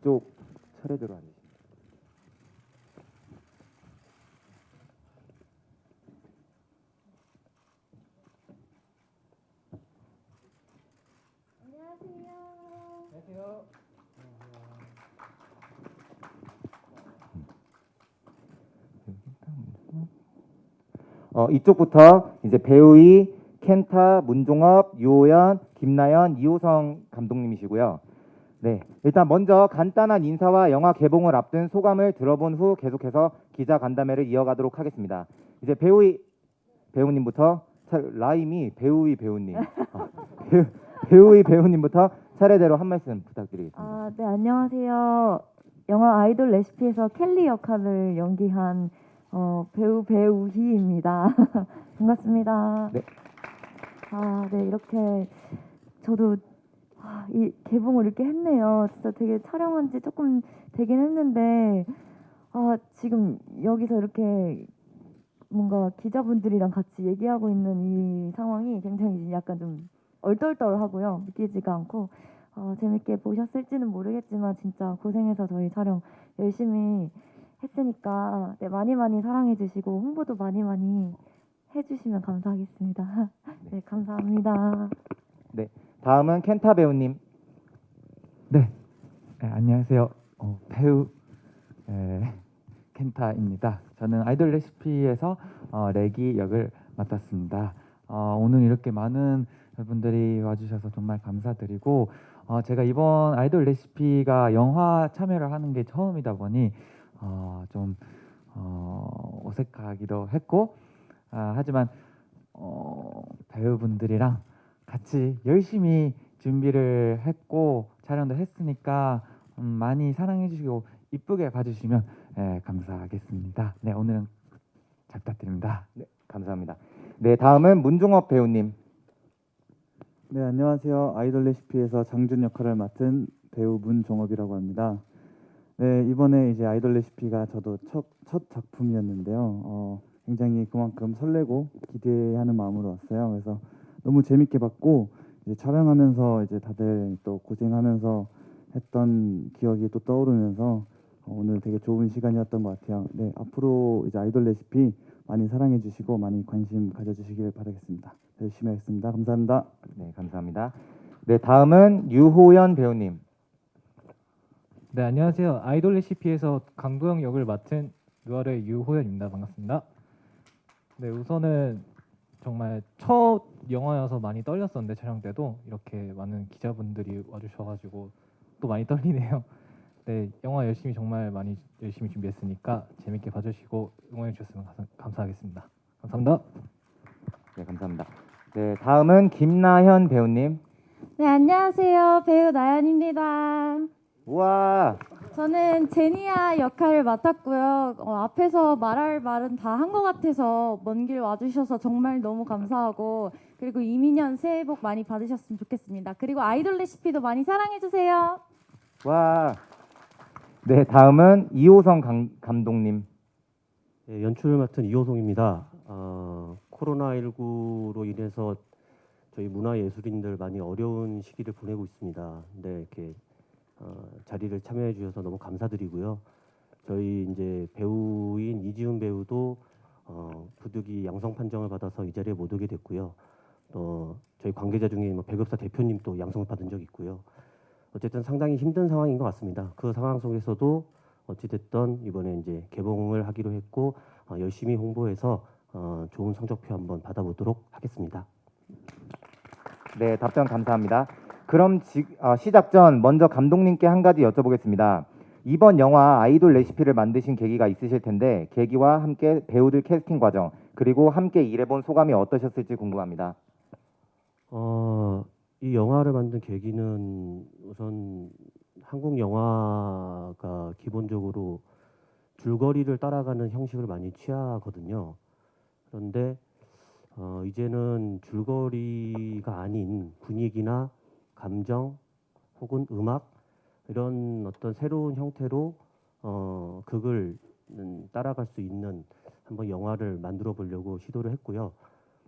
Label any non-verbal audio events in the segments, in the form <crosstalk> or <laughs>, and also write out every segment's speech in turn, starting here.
이쪽 차례대로 앉으시면 어, 이쪽부터 이제 배우이 켄타, 문종업, 유호연, 김나연, 이호성 감독님이시고요. 네, 일단 먼저 간단한 인사와 영화 개봉을 앞둔 소감을 들어본 후 계속해서 기자 간담회를 이어가도록 하겠습니다. 이제 배우이 배우님부터 차- 라임이 배우이 배우님, <laughs> 어, 배우, 배우이 배우님부터 차례대로 한 말씀 부탁드리겠습니다. 아, 네, 안녕하세요. 영화 아이돌 레시피에서 켈리 역할을 연기한 어, 배우 배우희입니다. <laughs> 반갑습니다. 네. 아, 네, 이렇게 저도 아, 이 개봉을 이렇게 했네요. 진짜 되게 촬영한 지 조금 되긴 했는데 아, 지금 여기서 이렇게 뭔가 기자분들이랑 같이 얘기하고 있는 이 상황이 굉장히 약간 좀 얼떨떨하고요. 믿기지가 않고 어, 재밌게 보셨을지는 모르겠지만 진짜 고생해서 저희 촬영 열심히 했으니까 네, 많이 많이 사랑해 주시고 홍보도 많이 많이 해주시면 감사하겠습니다. <laughs> 네, 감사합니다. 다음은 켄타 배우님. 네, 네, 안녕하세요. 어, 배우 에, 켄타입니다. 저는 아이돌 레시피에서 어, 레기 역을 맡았습니다. 어, 오늘 이렇게 많은 분들이 와주셔서 정말 감사드리고 어, 제가 이번 아이돌 레시피가 영화 참여를 하는 게 처음이다 보니 어, 좀 어, 어색하기도 했고 아, 하지만 어, 배우분들이랑 같이 열심히 준비를 했고 촬영도 했으니까 음, 많이 사랑해 주시고 이쁘게 봐주시면 예, 감사하겠습니다. 네 오늘은 잘 부탁드립니다. 감사합니다. 네, 다음은 문종업 배우님. 네, 안녕하세요. 아이돌 레시피에서 장준 역할을 맡은 배우 문종업이라고 합니다. 네, 이번에 이제 아이돌 레시피가 저도 첫, 첫 작품이었는데요. 어, 굉장히 그만큼 설레고 기대하는 마음으로 왔어요. 그래서 너무 재밌게 봤고 이제 촬영하면서 이제 다들 또 고생하면서 했던 기억이 또 떠오르면서 어, 오늘 되게 좋은 시간이었던 것 같아요. 네, 앞으로 이제 아이돌 레시피 많이 사랑해 주시고 많이 관심 가져 주시길 바라겠습니다. 열심히 하겠습니다. 감사합니다. 네, 감사합니다. 네, 다음은 유호연 배우님. 네, 안녕하세요. 아이돌 레시피에서 강도영 역을 맡은 누아르의 유호연입니다. 반갑습니다. 네, 우선은 정말 첫 영화여서 많이 떨렸었는데 촬영 때도 이렇게 많은 기자분들이 와주셔가지고 또 많이 떨리네요. <laughs> 네, 영화 열심히 정말 많이 열심히 준비했으니까 재밌게 봐주시고 응원해 주셨으면 감사- 감사하겠습니다. 감사합니다. 네, 감사합니다. 네, 다음은 김나현 배우님. 네, 안녕하세요. 배우 나연입니다. 우와, 저는 제니아 역할을 맡았고요. 어, 앞에서 말할 말은 다 한 것 같아서 먼 길 와주셔서 정말 너무 감사하고 그리고 이민현 새해 복 많이 받으셨으면 좋겠습니다. 그리고 아이돌 레시피도 많이 사랑해주세요. 와. 네, 다음은 이호성 감, 감독님. 예, 연출을 맡은 이호송입니다. 어, 코로나19로 인해서 저희 문화예술인들 많이 어려운 시기를 보내고 있습니다. 근데 이렇게 어, 자리를 참여해 주셔서 너무 감사드리고요. 저희 이제 배우인 이지훈 배우도 어, 부득이 양성 판정을 받아서 이 자리에 못 오게 됐고요. 또 저희 관계자 중에 뭐 배급사 대표님도 양성을 받은 적 있고요. 어쨌든 상당히 힘든 상황인 것 같습니다. 그 상황 속에서도 어찌됐든 이번에 이제 개봉을 하기로 했고 어, 열심히 홍보해서 어, 좋은 성적표 한번 받아보도록 하겠습니다. 네, 답변 감사합니다. 그럼 지, 어, 시작 전 먼저 감독님께 한 가지 여쭤보겠습니다. 이번 영화 아이돌 레시피를 만드신 계기가 있으실 텐데 계기와 함께 배우들 캐스팅 과정 그리고 함께 일해본 소감이 어떠셨을지 궁금합니다. 어, 이 영화를 만든 계기는 우선 한국 영화가 기본적으로 줄거리를 따라가는 형식을 많이 취하거든요. 그런데 어, 이제는 줄거리가 아닌 분위기나 감정 혹은 음악 이런 어떤 새로운 형태로 어, 극을 음, 따라갈 수 있는 한번 영화를 만들어 보려고 시도를 했고요.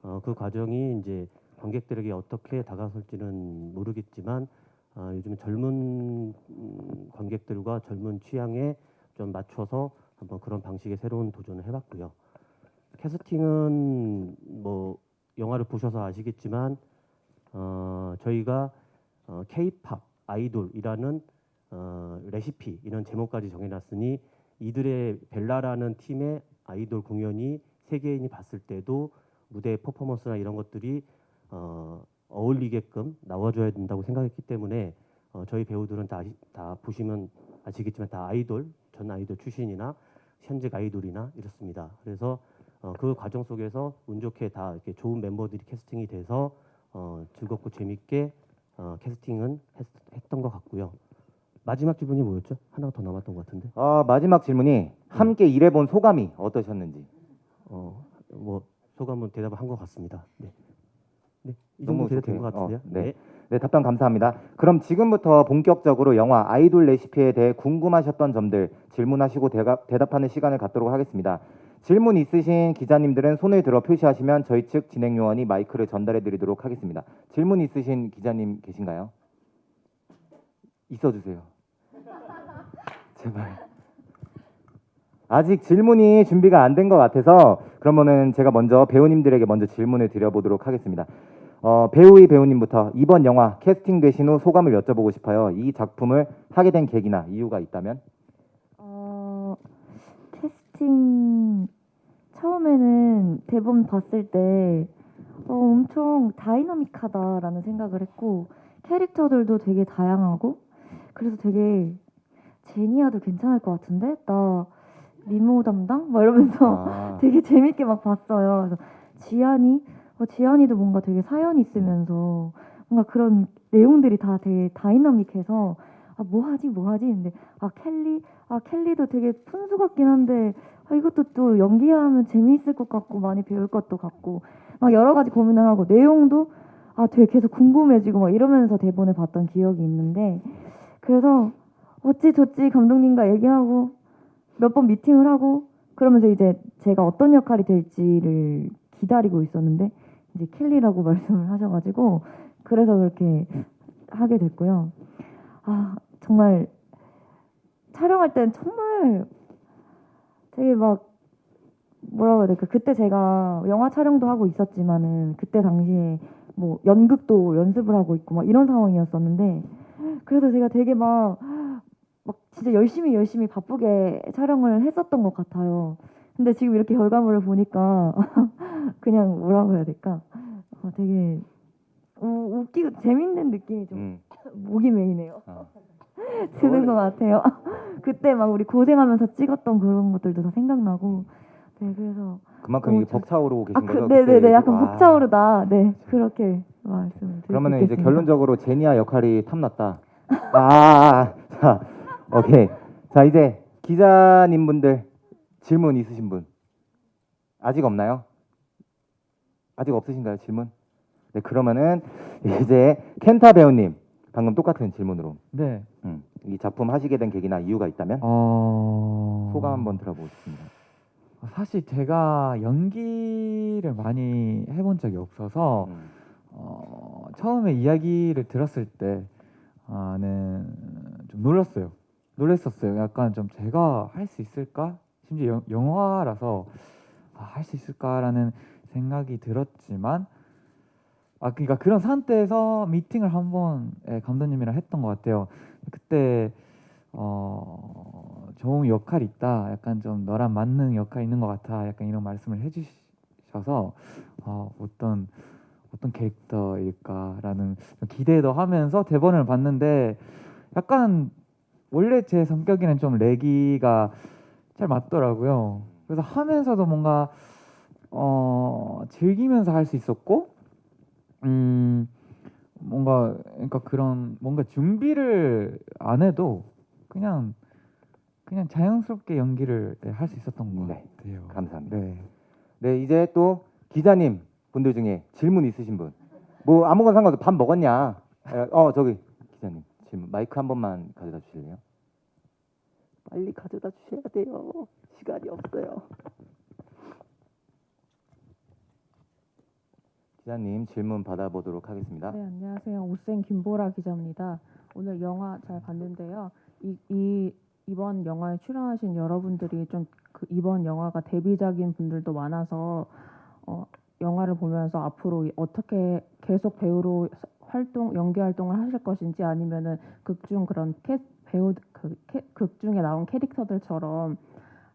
어, 그 과정이 이제 관객들에게 어떻게 다가설지는 모르겠지만 아, 요즘 젊은 음, 관객들과 젊은 취향에 좀 맞춰서 한번 그런 방식의 새로운 도전을 해봤고요. 캐스팅은 뭐 영화를 보셔서 아시겠지만 어, 저희가 어, K-팝 아이돌이라는 어, 레시피 이런 제목까지 정해놨으니 이들의 벨라라는 팀의 아이돌 공연이 세계인이 봤을 때도 무대 퍼포먼스나 이런 것들이 어, 어울리게끔 나와줘야 된다고 생각했기 때문에 어, 저희 배우들은 다, 다 보시면 아시겠지만 다 아이돌 전 아이돌 출신이나 현직 아이돌이나 이렇습니다. 그래서 어, 그 과정 속에서 운 좋게 다 이렇게 좋은 멤버들이 캐스팅이 돼서 어, 즐겁고 재밌게 어, 캐스팅은 했, 했던 것 같고요. 마지막 질문이 뭐였죠? 하나 더 남았던 것 같은데. 어, 마지막 질문이 함께 일해본 소감이 어떠셨는지. 어, 뭐 소감은 대답을 한 것 같습니다. 네. 네, 이 정도 대답된 좋게, 것 같은데요. 어, 네. 네, 답변 감사합니다. 그럼 지금부터 본격적으로 영화 아이돌 레시피에 대해 궁금하셨던 점들 질문하시고 대가, 대답하는 시간을 갖도록 하겠습니다. 질문 있으신 기자님들은 손을 들어 표시하시면 저희 측 진행 요원이 마이크를 전달해 드리도록 하겠습니다. 질문 있으신 기자님 계신가요? 있어 주세요. <laughs> 제발. 아직 질문이 준비가 안 된 것 같아서 그러면은 제가 먼저 배우님들에게 먼저 질문을 드려보도록 하겠습니다. 어, 배우의 배우님부터 이번 영화 캐스팅 되신 후 소감을 여쭤보고 싶어요. 이 작품을 하게 된 계기나 이유가 있다면? 어, 캐스팅 처음에는 대본 봤을 때 어, 엄청 다이나믹하다라는 생각을 했고 캐릭터들도 되게 다양하고 그래서 되게 제니아도 괜찮을 것 같은데? 나 미모 담당? 막 이러면서 아, <laughs> 되게 재밌게 막 봤어요. 그래서 지안이? 어, 지안이도 뭔가 되게 사연이 있으면서 뭔가 그런 내용들이 다 되게 다이나믹해서 아 뭐 하지 뭐 하지 근데 아 켈리 아 켈리도 되게 푼수 같긴 한데 아 이것도 또 연기하면 재미있을 것 같고 많이 배울 것도 같고 막 여러 가지 고민을 하고 내용도 아 되게 계속 궁금해지고 막 이러면서 대본을 봤던 기억이 있는데 그래서 어찌 저찌 감독님과 얘기하고 몇 번 미팅을 하고 그러면서 이제 제가 어떤 역할이 될지를 기다리고 있었는데 이제 켈리라고 <laughs> 말씀을 하셔가지고 그래서 그렇게 하게 됐고요. 아 정말 촬영할 땐 정말 되게 막 뭐라고 해야 될까 그때 제가 영화 촬영도 하고 있었지만은 그때 당시에 뭐 연극도 연습을 하고 있고 막 이런 상황이었었는데 그래도 제가 되게 막 막 진짜 열심히 열심히 바쁘게 촬영을 했었던 것 같아요. 근데 지금 이렇게 결과물을 보니까 <laughs> 그냥 뭐라고 해야 될까? 어, 되게 우, 웃기고 재밌는 느낌이 좀 음, 목이 메이네요. 어. <laughs> 드는 것 같아요. <laughs> 그때 막 우리 고생하면서 찍었던 그런 것들도 다 생각나고 네 그래서 그만큼 어, 이게 저- 벅차오르고 계신 아 거죠? 그, 네네네 그때? 약간 와. 벅차오르다 네 그렇게 말씀을 그러면은 수 이제. 결론적으로 제니아 역할이 탐났다. 아, 아, 아, 자, 오케이. 자, 이제 기자님 분들 질문 있으신 분 아직 없나요? 아직 없으신가요 질문? 네, 그러면은 이제 켄타 배우님 방금 똑같은 질문으로 네. 음, 이 작품 하시게 된 계기나 이유가 있다면 어... 소감 한번 들어보고 싶습니다. 사실 제가 연기를 많이 해본 적이 없어서 음, 어, 처음에 이야기를 들었을 때는 좀 놀랐어요. 놀랐었어요. 약간 좀 제가 할 수 있을까? 심지어 영, 영화라서 아, 할 수 있을까라는 생각이 들었지만 아 그러니까 그런 상태에서 미팅을 한번 예, 감독님이랑 했던 것 같아요. 그때 어 좋은 역할 있다. 약간 좀 너랑 맞는 역할 있는 것 같아. 약간 이런 말씀을 해주셔서 어, 어떤 어떤 캐릭터일까라는 기대도 하면서 대본을 봤는데 약간 원래 제 성격에는 좀 레기가 잘 맞더라고요. 그래서 하면서도 뭔가 어 즐기면서 할 수 있었고 음 뭔가 그러니까 그런 뭔가 준비를 안 해도 그냥 그냥 자연스럽게 연기를 네, 할수 있었던 것 네. 같아요. 감사합니다. 네. 네, 이제 또 기자님 분들 중에 질문 있으신 분. 뭐 아무거나 상관없어. 밥 먹었냐? 에, 어, 저기 기자님 질문 마이크 한 번만 가져다 주실래요? 빨리 가져다 주셔야 돼요. 시간이 없어요. 기자님 질문 받아보도록 하겠습니다. 네, 안녕하세요. 오센 김보라 기자입니다. 오늘 영화 잘 봤는데요. 이, 이 이번 영화에 출연하신 여러분들이 좀 그 이번 영화가 데뷔작인 분들도 많아서 어, 영화를 보면서 앞으로 이- 어떻게 계속 배우로 사- 활동 연기 활동을 하실 것인지 아니면은 극중 그런 캐, 배우 그 캐, 극 중에 나온 캐릭터들처럼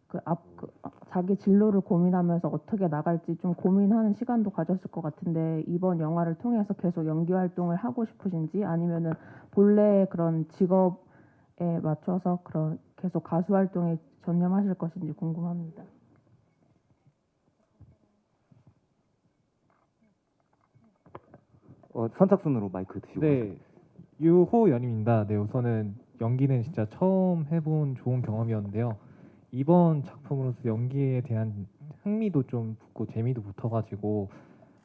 그 앞 그, 어, 자기 진로를 고민하면서 어떻게 나갈지 좀 고민하는 시간도 가졌을 것 같은데 이번 영화를 통해서 계속 연기 활동을 하고 싶으신지 아니면은 본래 그런 직업에 맞춰서 그런 계속 가수 활동에 전념하실 것인지 궁금합니다. 어, 선착순으로 마이크 드시고. 네, 유호연입니다. 네, 우선은 연기는 진짜 처음 해본 좋은 경험이었는데요. 이번 작품으로서 연기에 대한 흥미도 좀 붙고 재미도 붙어가지고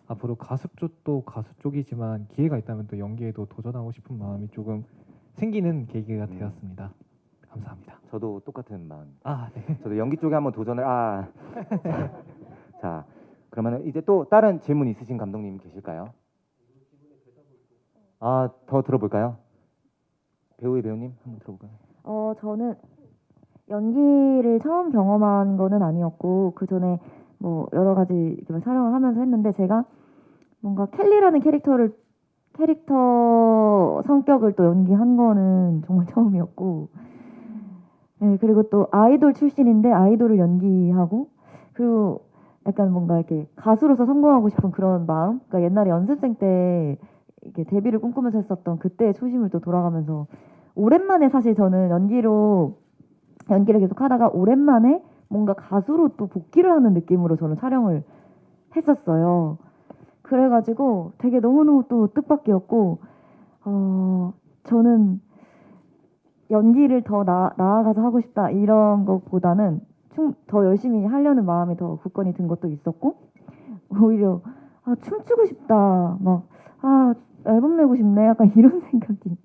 앞으로 가수 쪽도 가수 쪽이지만 기회가 있다면 또 연기에도 도전하고 싶은 마음이 조금 생기는 계기가 음. 되었습니다. 감사합니다. 저도 똑같은 마음. 아, 네. 저도 연기 쪽에 한번 도전을 아. <laughs> 자, 그러면 이제 또 다른 질문 있으신 감독님 계실까요? 아, 더 들어볼까요? 배우의 배우님 한번 들어볼까요? 어, 저는 연기를 처음 경험한 거는 아니었고 그 전에 뭐 여러 가지 촬영을 하면서 했는데 제가 뭔가 켈리라는 캐릭터를 캐릭터 성격을 또 연기한 거는 정말 <laughs> 처음이었고. 네, 그리고 또 아이돌 출신인데 아이돌을 연기하고 그리고 약간 뭔가 이렇게 가수로서 성공하고 싶은 그런 마음? 그러니까 옛날에 연습생 때 이렇게 데뷔를 꿈꾸면서 했었던 그때의 초심을 또 돌아가면서 오랜만에 사실 저는 연기로 연기를 계속 하다가 오랜만에 뭔가 가수로 또 복귀를 하는 느낌으로 저는 촬영을 했었어요. 그래가지고 되게 너무너무 또 뜻밖이었고, 어, 저는 연기를 더 나, 나아가서 하고 싶다 이런 것보다는 충, 더 열심히 하려는 마음이 더 굳건히 든 것도 있었고, 오히려 아, 춤추고 싶다. 막, 아, 앨범 내고 싶네. 약간 이런 <laughs> 생각이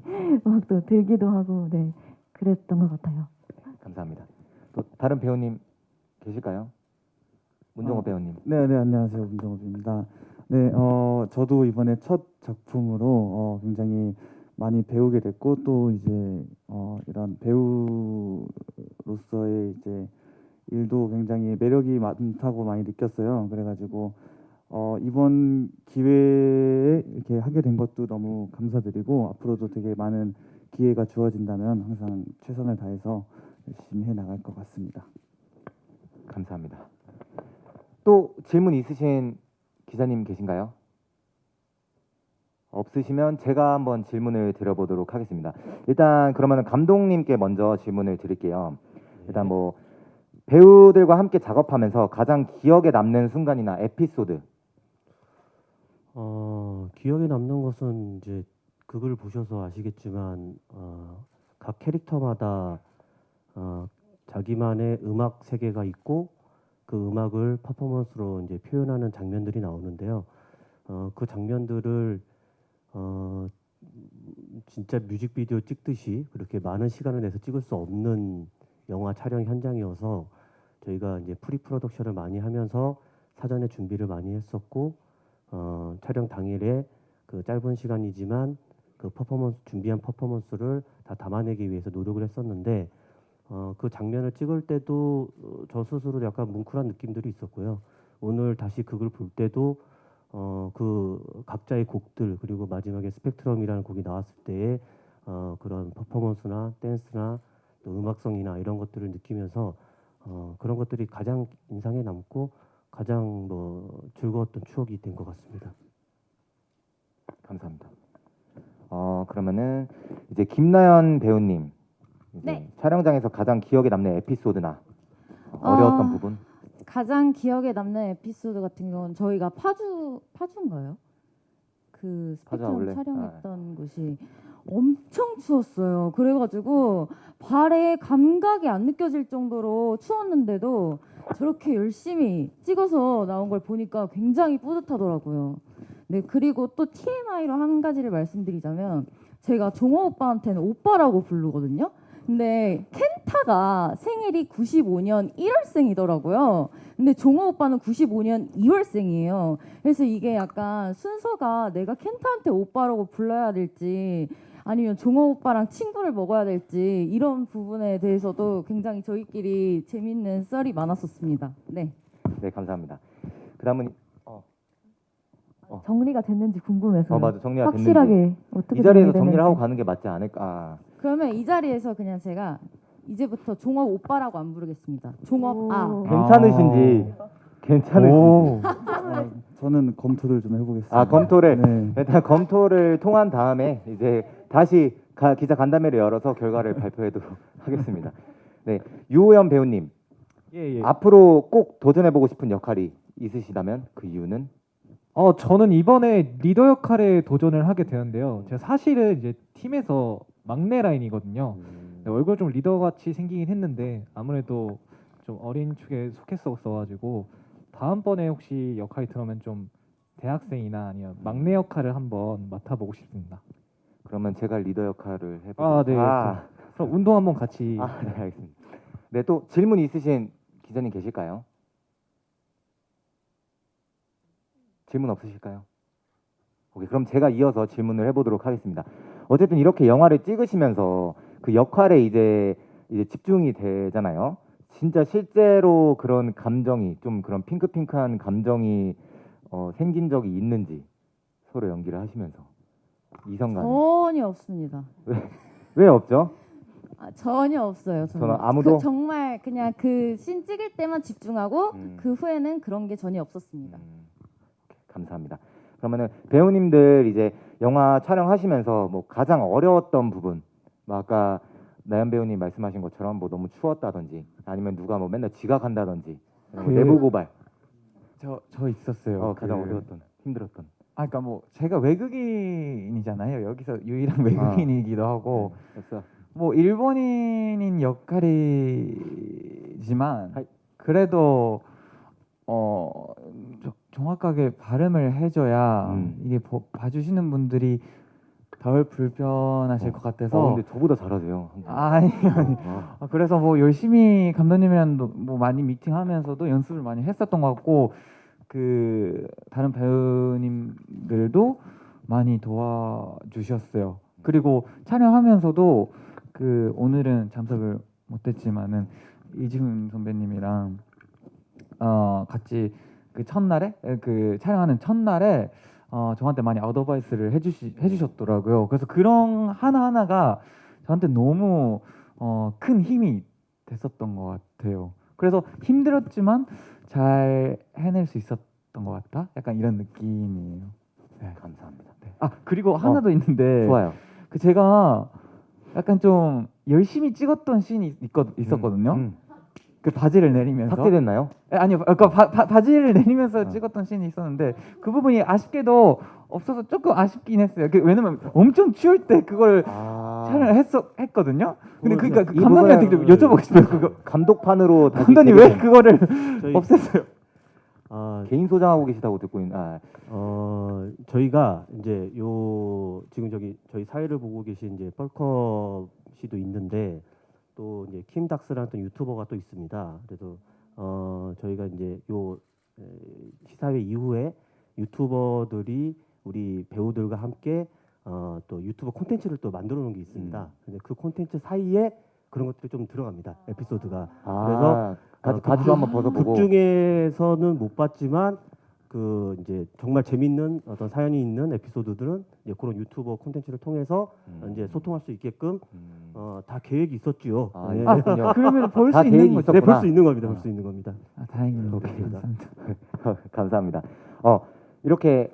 막 또 들기도 하고, 네. 그랬던 것 같아요. 감사합니다. 또 다른 배우님 계실까요? 문정호 어. 배우님. 네, 네, 안녕하세요. 문정업입니다. 네, 어, 저도 이번에 첫 작품으로 어, 굉장히 많이 배우게 됐고 또 이제 어, 이런 배우로서의 이제 일도 굉장히 매력이 많다고 많이 느꼈어요. 그래가지고 어, 이번 기회에 이렇게 하게 된 것도 너무 감사드리고 앞으로도 되게 많은 기회가 주어진다면 항상 최선을 다해서 열심히 해 나갈 것 같습니다. 감사합니다. 또 질문 있으신 기자님 계신가요? 없으시면 제가 한번 질문을 드려보도록 하겠습니다. 일단 그러면 감독님께 먼저 질문을 드릴게요. 일단 뭐 배우들과 함께 작업하면서 가장 기억에 남는 순간이나 에피소드. 어, 기억에 남는 것은 이제 그걸 보셔서 아시겠지만 어, 각 캐릭터마다 어, 자기만의 음악 세계가 있고 그 음악을 퍼포먼스로 이제 표현하는 장면들이 나오는데요. 어, 그 장면들을 어, 진짜 뮤직비디오 찍듯이 그렇게 많은 시간을 내서 찍을 수 없는 영화 촬영 현장이어서 저희가 이제 프리 프로덕션을 많이 하면서 사전에 준비를 많이 했었고 어, 촬영 당일에 그 짧은 시간이지만 그 퍼포먼스 준비한 퍼포먼스를 다 담아내기 위해서 노력을 했었는데 어, 그 장면을 찍을 때도 어, 저 스스로 약간 뭉클한 느낌들이 있었고요. 오늘 다시 그걸 볼 때도 어, 그 각자의 곡들 그리고 마지막에 스펙트럼이라는 곡이 나왔을 때의 어, 그런 퍼포먼스나 댄스나 또 음악성이나 이런 것들을 느끼면서 어, 그런 것들이 가장 인상에 남고 가장 뭐 즐거웠던 추억이 된 것 같습니다. 감사합니다. 어 그러면은 이제 김나연 배우님 네. 촬영장에서 가장 기억에 남는 에피소드나 어려웠던 아, 부분. 가장 기억에 남는 에피소드 같은 경우는 저희가 파주 파주인가요? 그 스펙트럼? 촬영했던 곳이 엄청 추웠어요. 그래가지고 발에 감각이 안 느껴질 정도로 추웠는데도 저렇게 열심히 찍어서 나온 걸 보니까 굉장히 뿌듯하더라고요. 네 그리고 또 TMI로 한 가지를 말씀드리자면 제가 종호 오빠한테는 오빠라고 부르거든요. 근데 켄타가 생일이 95년 1월생이더라고요. 근데 종호 오빠는 95년 2월생이에요. 그래서 이게 약간 순서가 내가 켄타한테 오빠라고 불러야 될지 아니면 종호 오빠랑 친구를 먹어야 될지 이런 부분에 대해서도 굉장히 저희끼리 재밌는 썰이 많았었습니다. 네. 네, 감사합니다. 그다음은 정리가 됐는지 궁금해서. 어 맞아 정리가 됐는지 확실하게 어떻게 이 자리에서 정리되는지. 정리를 하고 가는 게 맞지 않을까. 아, 그러면 이 자리에서 그냥 제가 이제부터 종업 오빠라고 안 부르겠습니다. 종업 아. 오. 괜찮으신지 괜찮으신지. 오. 어, 저는 검토를 좀 해보겠습니다. 아 검토를 네. 일단 검토를 통한 다음에 이제 다시 가- 기자 간담회를 열어서 결과를 <laughs> 발표하도록 하겠습니다. 네, 유호연 배우님 예, 예. 앞으로 꼭 도전해보고 싶은 역할이 있으시다면 그 이유는 어, 저는 이번에 리더 역할에 도전을 하게 되는데요. 제가 사실은 이제 팀에서 막내 라인이거든요. 네, 얼굴 좀 리더 같이 생기긴 했는데 아무래도 좀 어린 축에 속했었어가지고 다음번에 혹시 역할이 들어오면 좀 대학생이나 아니면 막내 역할을 한번 맡아보고 싶습니다. 그러면 제가 리더 역할을 해보고 아, 네. 아, 그럼 운동 한번 같이. 아, 네 알겠습니다. 네, 또 질문 있으신 기자님 계실까요? 질문 없으실까요? 오케이, 그럼 제가 이어서 질문을 해보도록 하겠습니다. 어쨌든 이렇게 영화를 찍으시면서 그 역할에 이제 이제 집중이 되잖아요. 진짜 실제로 그런 감정이 좀 그런 핑크핑크한 감정이 어, 생긴 적이 있는지 서로 연기를 하시면서 이성간에 전혀 없습니다. 왜 없죠? 아, 전혀 없어요. 저는, 저는 아무도? 그 정말 그냥 그 씬 찍을 때만 집중하고 음. 그 후에는 그런 게 전혀 없었습니다. 음, 감사합니다. 그러면은 배우님들 이제 영화 촬영하시면서 뭐 가장 어려웠던 부분, 뭐 아까 나연 배우님 말씀하신 것처럼 뭐 너무 추웠다든지 아니면 누가 뭐 맨날 지각한다든지 뭐 그- 내부 고발, 저, 저 있었어요. 어, 가장 그- 어려웠던, 힘들었던. 아, 그러니까 뭐 제가 외국인이잖아요. 여기서 유일한 외국인이기도 하고 됐어. 뭐 일본인인 역할이지만 하이. 그래도 어 조- 정확하게 발음을 해줘야 음. 이게 보- 봐주시는 분들이 덜 불편하실 어. 것 같아서 어, 근데 저보다 잘하세요. 아니 아니 아, 아, 그래서 뭐 열심히 감독님이랑 뭐 많이 미팅하면서도 연습을 많이 했었던 것 같고 그 다른 배우님들도 많이 도와주셨어요. 그리고 촬영하면서도 그 오늘은 참석을 못했지만은 이지훈 선배님이랑 어 같이 그 첫날에 에, 그 촬영하는 첫날에 어 저한테 많이 어드바이스를 해주시 해주셨더라고요. 그래서 그런 하나 하나가 저한테 너무 어, 큰 힘이 됐었던 것 같아요. 그래서 힘들었지만 잘 해낼 수 있었던 것 같다. 약간 이런 느낌이에요. 감사합니다. 네. 아 그리고 하나 더 있는데 좋아요. 그 제가 약간 좀 열심히 찍었던 씬이 있거, 있었거든요. 음, 그 바지를 내리면서 삭제됐나요? 에, 아니요, 그러니까 바, 바, 바지를 내리면서 어. 찍었던 씬이 있었는데 그 부분이 아쉽게도 없어서 조금 아쉽긴 했어요. 그, 왜냐면 엄청 추울 때 그걸 아, 촬영을 했어, 했거든요. 근데 어, 그러니까 그이 감독님한테 부분은- 여쭤보고 싶어요. 그거 감독판으로 다시 감독님 왜. 그거를 <laughs> 저희 <laughs> 없앴어요? 아, 개인 소장하고 계시다고 듣고 있는. 아, 어, 저희가 이제 요 지금 저기 저희 사회를 보고 계신 이제 뻘컵 씨도 있는데 또 이제 킴닥스라는 또 유튜버가 또 있습니다. 그래서 어, 저희가 이제 요 에, 시사회 이후에 유튜버들이 우리 배우들과 함께 어, 또 유튜버 콘텐츠를 또 만들어 놓은 게 있습니다. 음. 근데 그 콘텐츠 사이에 그런 것들이 좀 들어갑니다. 에피소드가. 아, 그래서 같이 어, 바지도 한번 벗어보고. 극 중에서는 못 봤지만 그 이제 정말 재밌는 어떤 사연이 있는 에피소드들은 이제 그런 유튜버 콘텐츠를 통해서 음. 이제 소통할 수 있게끔 음. 어, 다 계획이 있었지요. 아, 네. 있었군요. <laughs> 그러면 볼다수 있는 계획이 거죠? 네. 볼 수 있는 겁니다. 아. 볼수 있는 겁니다. 아, 다행입니다. 오케이. 감사합니다. <laughs> 감사합니다. 어, 이렇게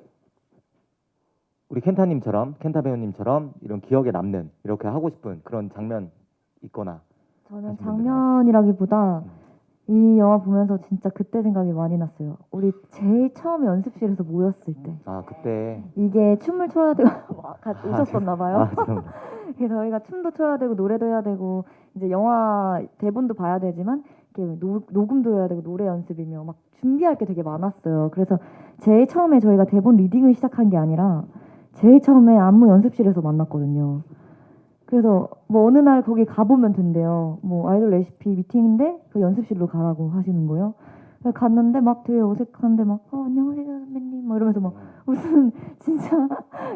우리 켄타님처럼 켄타 배우님처럼 이런 기억에 남는 이렇게 하고 싶은 그런 장면 있거나 저는 장면이라기보다 이 영화 보면서 진짜 그때 생각이 많이 났어요. 우리 제일 처음에 연습실에서 모였을 때 아 그때 이게 춤을 춰야 되고 <laughs> 같이 아, 웃었었나 봐요. 아 죄송합니다. <laughs> 그래서 저희가 춤도 춰야 되고 노래도 해야 되고 이제 영화 대본도 봐야 되지만 이렇게 노, 녹음도 해야 되고 노래 연습이며 막 준비할 게 되게 많았어요. 그래서 제일 처음에 저희가 대본 리딩을 시작한 게 아니라 제일 처음에 안무 연습실에서 만났거든요. 그래서 뭐 어느 날 거기 가보면 된대요. 뭐 아이돌 레시피 미팅인데 그 연습실로 가라고 하시는 거예요. 갔는데 막 되게 어색한데 막 어, 안녕하세요 선배님 막 이러면서 막 무슨 <laughs> 진짜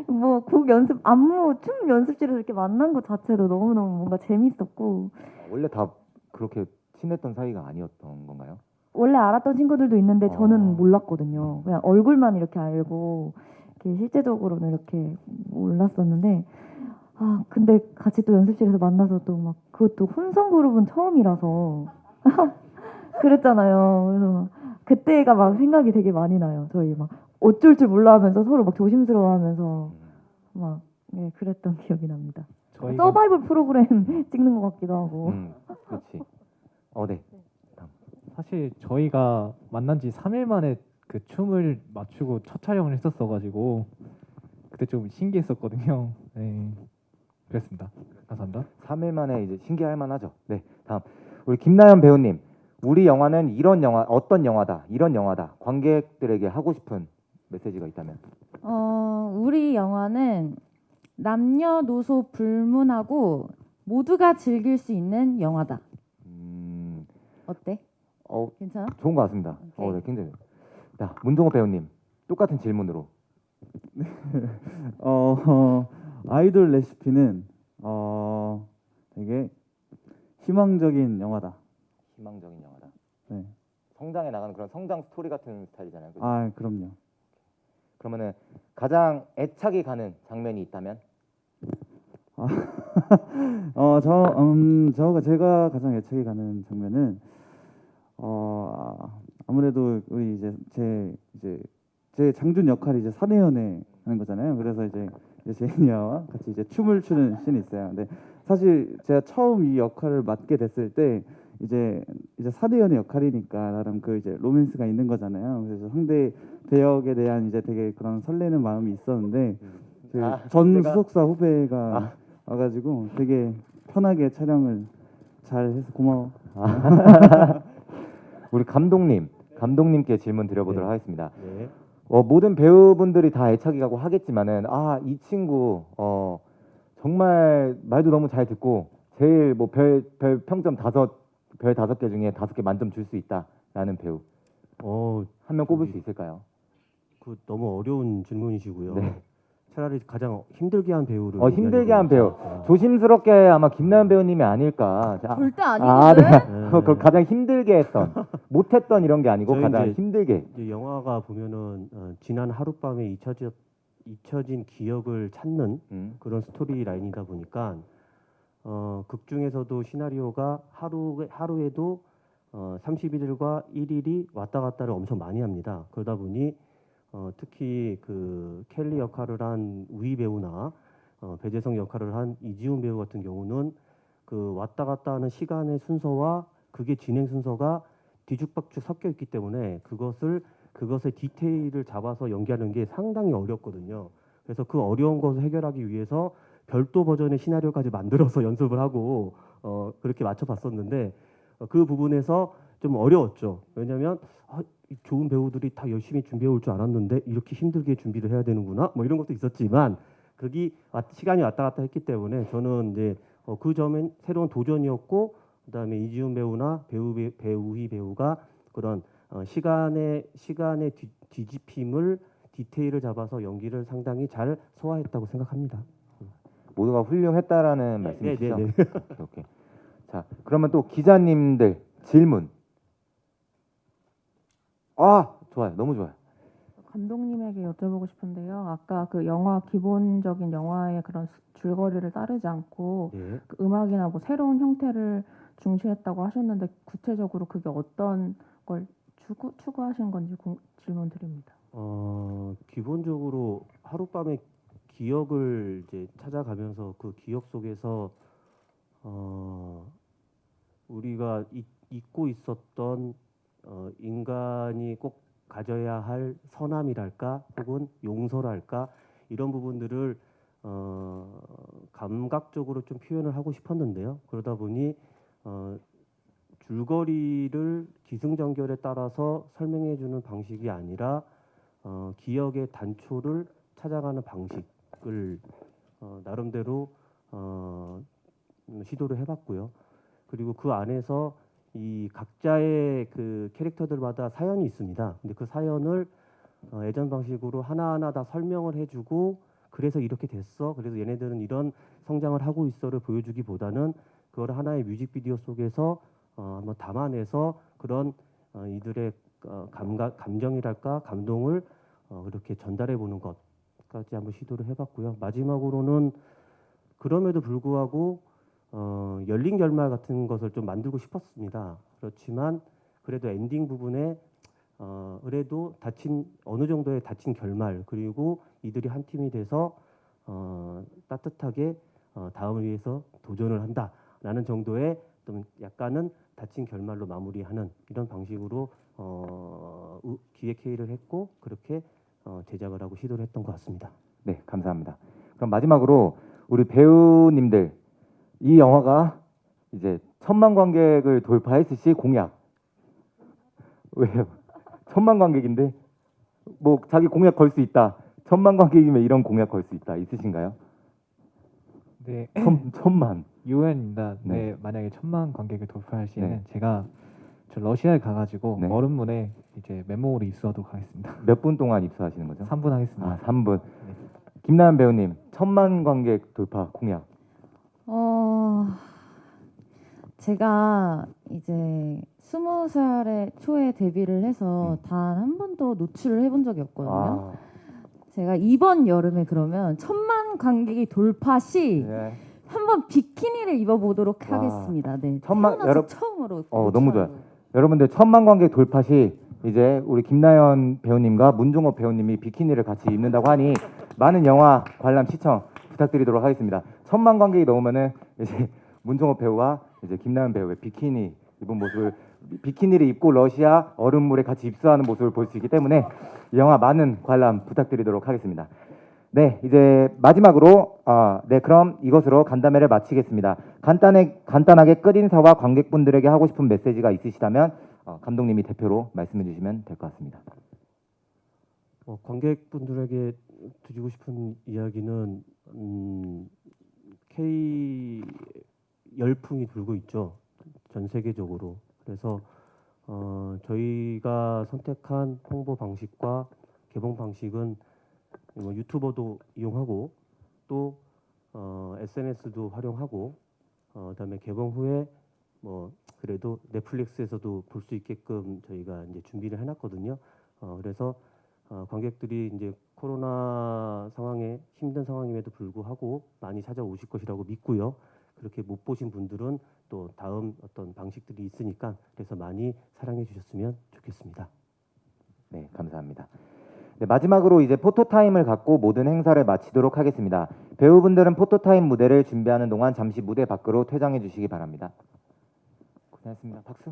뭐 곡 연습 안무 춤 연습실에서 이렇게 만난 것 자체도 너무 너무 뭔가 재밌었고 원래 다 그렇게 친했던 사이가 아니었던 건가요? 원래 알았던 친구들도 있는데 저는 어. 몰랐거든요. 그냥 얼굴만 이렇게 알고 이렇게 실제적으로는 이렇게 몰랐었는데 아 근데 같이 또 연습실에서 만나서 또 막 그것도 혼성 그룹은 처음이라서 <laughs> 그랬잖아요. 그래서 막 그때가 막 생각이 되게 많이 나요. 저희 막 어쩔 줄 몰라 하면서 서로 막 조심스러워하면서 음. 막 예, 그랬던 <laughs> 기억이 납니다. 저희가 서바이벌 프로그램 <laughs> 찍는 것 같기도 하고. 음, 그렇지. 어, 네. 사실 저희가 만난 지 3일 만에 그 춤을 맞추고 첫 촬영을 했었어 가지고 그때 좀 신기했었거든요. 네, 그랬습니다. 감사합니다. 3일 만에 이제 신기할 만하죠. 네, 다음 우리 김나연 배우님, 우리 영화는 이런 영화, 어떤 영화다, 이런 영화다. 관객들에게 하고 싶은 메시지가 있다면. 어, 우리 영화는 남녀노소 불문하고 모두가 즐길 수 있는 영화다. 음, 어때? 어, 괜찮아? 좋은 것 같습니다. 오케이. 어, 네, 굉장히. 자, 문종호 배우님, 똑같은 질문으로. <laughs> 어, 어, 아이돌 레시피는 어, 되게 희망적인 영화다. 희망적인 영화다. 네. 성장해 나가는 그런 성장 스토리 같은 스타일이잖아요. 그죠? 아, 그럼요. 그러면은 가장 애착이 가는 장면이 있다면? <laughs> 어, 저, 음, 저가 제가 가장 애착이 가는 장면은 어, 아, 아무래도 우리 이제 제 이제 제 장준 역할이 이제 사내연애 하는 거잖아요. 그래서 이제 이 제 제니아와 같이 이제 춤을 추는 씬이 있어요. 근데 사실 제가 처음 이 역할을 맡게 됐을 때 이제 이제 사내연애 역할이니까 나름 그 이제 로맨스가 있는 거잖아요. 그래서 상대 배역에 대한 이제 되게 그런 설레는 마음이 있었는데 그 아, 전 후배가? 수석사 후배가 아. 와가지고 되게 편하게 촬영을 잘 해서 고마워. <laughs> 우리 감독님, 감독님께 질문 드려보도록 네. 하겠습니다. 네. 어, 모든 배우분들이 다 애착이 가고 하겠지만은 아 이 친구 어, 정말 말도 너무 잘 듣고 제일 뭐 별 별 평점 다섯 별 다섯 개 중에 다섯 개 만점 줄 수 있다라는 배우 어, 한 명 꼽을 수 있을까요? 그 너무 어려운 질문이시고요. 네. 차라리 가장 힘들게 한 배우를 어, 힘들게 한 배우. 조심스럽게 아마 김나연 배우님이 아닐까. 자, 절대 아, 아니거든. 네. 네. <laughs> 그 가장 힘들게 했던 <laughs> 못했던 이런 게 아니고 저희 가장 이제- 힘들게. 이제 영화가 보면은 어, 지난 하룻밤에 잊혀진 잊혀진 기억을 찾는 음. 그런 스토리 라인이다 보니까 어, 극 중에서도 시나리오가 하루 하루에도 어, 31일과 1일이 왔다 갔다를 엄청 많이 합니다. 그러다 보니 어, 특히 그 켈리 역할을 한 우희 배우나 어, 배재성 역할을 한 이지훈 배우 같은 경우는 그 왔다 갔다 하는 시간의 순서와 그게 진행 순서가 뒤죽박죽 섞여 있기 때문에 그것을 그것의 디테일을 잡아서 연기하는 게 상당히 어렵거든요. 그래서 그 어려운 것을 해결하기 위해서 별도 버전의 시나리오까지 만들어서 <laughs> 연습을 하고 어, 그렇게 맞춰봤었는데 어, 그 부분에서 좀 어려웠죠. 왜냐하면 아, 이 좋은 배우들이 다 열심히 준비해 올 줄 알았는데 이렇게 힘들게 준비를 해야 되는구나 뭐 이런 것도 있었지만 그게 왔- 시간이 왔다 갔다 했기 때문에 저는 이제 어, 그 점은 새로운 도전이었고 그다음에 이지훈 배우나 배우 배- 배우희 배우가 그런 어, 시간의 시간의 뒤, 뒤집힘을 디테일을 잡아서 연기를 상당히 잘 소화했다고 생각합니다. 모두가 훌륭했다라는 네, 말씀이시죠? 네, 네. 오케이, 오케이. 자, 그러면 또 기자님들 질문. 아, 좋아요. 너무 좋아요. 감독님에게 여쭤보고 싶은데요. 아까 그 영화 기본적인 영화의 그런 스- 줄거리를 따르지 않고 예. 그 음악이나 뭐 새로운 형태를 중시했다고 하셨는데 구체적으로 그게 어떤 걸 추구, 추구하신 건지 공- 질문 드립니다. 어, 기본적으로 하룻밤의 기억을 이제 찾아가면서 그 기억 속에서 어, 우리가 잊, 잊고 있었던 어, 인간이 꼭 가져야 할 선함이랄까 혹은 용서랄까 이런 부분들을 어, 감각적으로 좀 표현을 하고 싶었는데요. 그러다 보니 어, 줄거리를 기승전결에 따라서 설명해 주는 방식이 아니라 어, 기억의 단초를 찾아가는 방식을 어, 나름대로 어, 음, 시도를 해봤고요. 그리고 그 안에서 이 각자의 그 캐릭터들마다 사연이 있습니다. 근데 그 사연을 어, 예전 방식으로 하나하나 다 설명을 해주고 그래서 이렇게 됐어. 그래서 얘네들은 이런 성장을 하고 있어를 보여주기보다는 그걸 하나의 뮤직비디오 속에서 어, 한번 담아내서 그런 어, 이들의 어, 감각, 감정이랄까 감동을 어, 그렇게 전달해 보는 것까지 한번 시도를 해봤고요. 마지막으로는 그럼에도 불구하고 어, 열린 결말 같은 것을 좀 만들고 싶었습니다. 그렇지만 그래도 엔딩 부분에 어, 그래도 다친 어느 정도의 다친 결말 그리고 이들이 한 팀이 돼서 어, 따뜻하게 어, 다음을 위해서 도전을 한다라는 정도의 좀 약간은 다친 결말로 마무리하는 이런 방식으로 어, 우- 기획 회의를 했고 그렇게 어, 제작을 하고 시도를 했던 것 같습니다. 네, 감사합니다. 그럼 마지막으로 우리 배우님들 이 영화가 이제 천만 관객을 돌파했을 시 공약 왜요? 천만 관객인데 뭐 자기 공약 걸 수 있다. 천만 관객이면 이런 공약 걸 수 있다. 있으신가요? 네, 천, 천만. 유엔입니다. 네. 네. 만약에 천만 관객을 돌파할 시에는 네. 제가 저 러시아에 가가지고 네. 얼음물에 이제 맨몸으로 입수하도록 하겠습니다. <laughs> 몇 분 동안 입수하시는 거죠? 3분 하겠습니다. 아, 3분. 김나연 배우님, 천만 관객 돌파 공약. 어, 제가 이제 스무 살에 초에 데뷔를 해서 단 한 번도 노출을 해본 적이 없거든요. 아, 제가 이번 여름에 그러면 천만 관객이 돌파 시 네. 한번 비키니를 입어보도록 와. 하겠습니다. 네. 천만- 태어나서 여러- 처음으로. 어, 너무 좋아요. 여러분들 천만 관객 돌파 시 이제 우리 김나연 배우님과 문종업 배우님이 비키니를 같이 입는다고 하니 많은 영화 관람 시청 부탁드리도록 하겠습니다. 천만 관객이 넘으면은 이제 <laughs> 문종업 배우와 이제 김나연 배우의 비키니 입은 모습을 비키니를 입고 러시아 얼음물에 같이 입수하는 모습을 볼 수 있기 때문에 이 영화 많은 관람 부탁드리도록 하겠습니다. 네, 이제 마지막으로 아, 네 그럼 이것으로 간담회를 마치겠습니다. 간단하게 간단하게 끝인사와 관객분들에게 하고 싶은 메시지가 있으시다면 어, 감독님이 대표로 말씀해 주시면 될 것 같습니다. 어, 관객분들에게 드리고 싶은 이야기는 음, K 열풍이 불고 있죠. 전 세계적으로. 그래서 어, 저희가 선택한 홍보 방식과 개봉 방식은 뭐 유튜버도 이용하고 또 어, SNS도 활용하고 어, 그다음에 개봉 후에 뭐 그래도 넷플릭스에서도 볼 수 있게끔 저희가 이제 준비를 해놨거든요. 어, 그래서 어, 관객들이 이제 코로나 상황에 힘든 상황임에도 불구하고 많이 찾아오실 것이라고 믿고요. 그렇게 못 보신 분들은 또 다음 어떤 방식들이 있으니까 그래서 많이 사랑해 주셨으면 좋겠습니다. 네, 감사합니다. 네, 마지막으로 이제 포토타임을 갖고 모든 행사를 마치도록 하겠습니다. 배우분들은 포토타임 무대를 준비하는 동안 잠시 무대 밖으로 퇴장해 주시기 바랍니다. 고생하셨습니다. 박수.